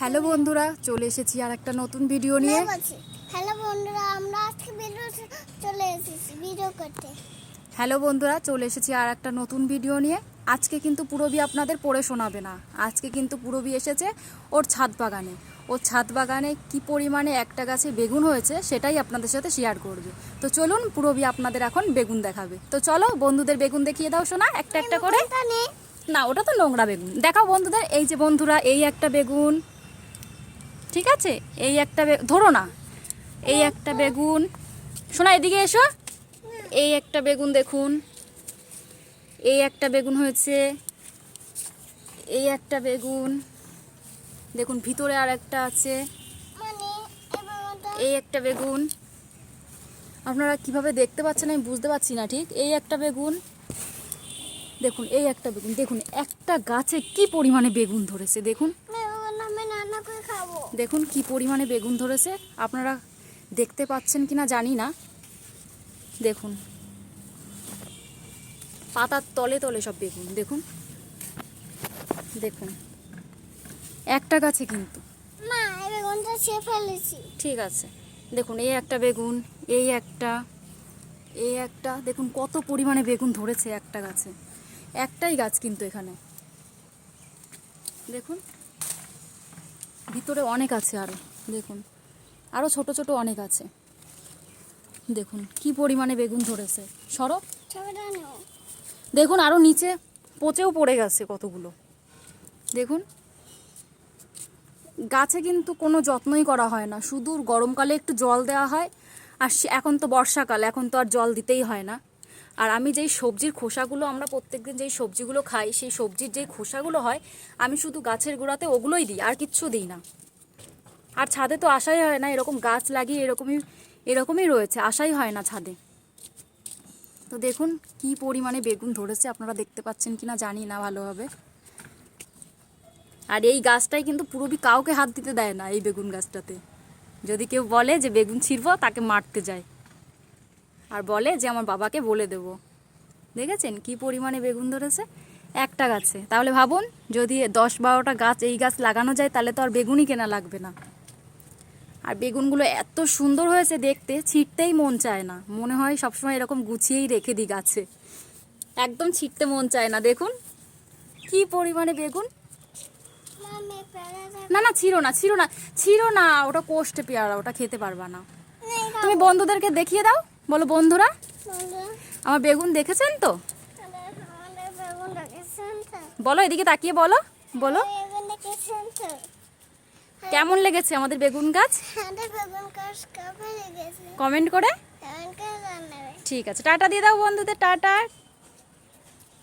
Hello বন্ধুরা চলে এসেছি আর একটা নতুন ভিডিও নিয়ে। হ্যালো বন্ধুরা আমরা আজকে ভিডিও চলে এসেছি ভিডিও করতে। হ্যালো বন্ধুরা চলে এসেছি আর একটা নতুন ভিডিও নিয়ে। আজকে কিন্তু পুরবি আপনাদের পড়ে শোনাবে না। আজকে কিন্তু পুরবি এসেছে ওর ছাদ বাগানে। ওর ছাদ বাগানে কি পরিমাণে একটা গাছে বেগুন হয়েছে সেটাই আপনাদের সাথে শেয়ার করবে। তো চলুন পুরবি আপনাদের এখন বেগুন দেখাবে। তো চলো বন্ধুদের বেগুন দেখিয়ে দাও শোনা একটা একটা করে। না ওটা তো নোংরা বেগুন। দেখাও বন্ধুদের এই যে বন্ধুরা এই একটা বেগুন ঠিক আছে? এই একটা ধরো না এই একটা বেগুন। শোনা এদিকে এসো। এই একটা বেগুন দেখুন। এই একটা বেগুন হয়েছে। এই একটা বেগুন। দেখুন ভিতরে আর একটা আছে। মানে এই একটা বেগুন। আপনারা কীভাবে দেখতে পাচ্ছেন আমি বুঝতে পারছি না ঠিক? এই একটা বেগুন। দেখুন এই একটা বেগুন। দেখুন একটা গাছে কি পরিমাণে বেগুন ধরেছে দেখুন। দেখুন কি পরিমাণে বেগুন ধরেছে। আপনারা দেখতে পাচ্ছেন কিনা জানি না। দেখুন পাতার তলে তলে সব বেগুন দেখুন। দেখুন একটা গাছে কিন্তু। ঠিক আছে। দেখুন এই একটা বেগুন এই একটা এই একটা। দেখুন কত পরিমাণে বেগুন ধরেছে একটা গাছে। একটাই গাছ কিন্তু এখানে। দেখুন, ভিতরে অনেক আছে আরও দেখুন। আরও ছোট ছোট অনেক আছে। দেখুন, কি পরিমাণে বেগুন ধরেছে। সরো। ছবিটা নেও দেখুন আরও নিচে পচেও পড়ে গেছে কতগুলো। দেখুন, গাছে কিন্তু কোনো যত্নই করা হয় না। শুধু গরমকালে একটু জল দেওয়া হয়, আর এখন তো বর্ষাকাল, এখন তো আর জল দিতেই হয় না। আর আমি যেই সবজির খোসাগুলো আমরা প্রত্যেকদিন যেই সবজিগুলো খাই, সেই সবজির যেই খোসাগুলো হয়, আমি শুধু গাছের গোড়াতে ওগুলোই দিই, আর কিচ্ছু দিই না। আর ছাদে তো আশাই হয় না, এরকম গাছ লাগিয়ে এরকমই এরকমই রয়েছে, আশাই হয় না ছাদে। তো দেখুন কি পরিমাণে বেগুন ধরেছে, আপনারা দেখতে পাচ্ছেন কিনা জানি না ভালোভাবে। আর এই গাছটাই কিন্তু পুরোবি কাউকে হাত দিতে দেয় না, এই বেগুন গাছটাতে। যদি কেউ বলে যে বেগুন ছিঁড়বো, তাকে মারতে যায়। আর বলে যে আমার বাবাকে বলে দেব। দেখেছেন? কি পরিমাণে বেগুন ধরেছে? একটা গাছে। তাহলে ভাবুন, যদি দশ বারোটা গাছ এই গাছ লাগানো যায়, তাহলে তো আর বেগুনই কেনা লাগবে না। আর বেগুনগুলো এত সুন্দর হয়েছে দেখতে ছিটতেই মন চায় না। মনে হয় সবসময় এরকম গুছিয়েই রেখে দিই গাছে। একদম ছিটতে মন চায় না। দেখুন, কি পরিমাণে বেগুন। না না, ছিঁড়ো না ছিঁড়ো না ছিঁড়ো না। ওটা কোষ্ঠে পেয়ারা, ওটা খেতে পারবা না। তুমি বন্ধুদেরকে দেখিয়ে দাও। বলো বন্ধুরা? আমার বেগুন দেখেছেন তো? বলো এদিকে তাকিয়ে বলো বলো। কেমন লেগেছে আমাদের বেগুন গাছ? কমেন্ট করে। ঠিক আছে টাটা দিয়ে দাও বন্ধুদের টাটা।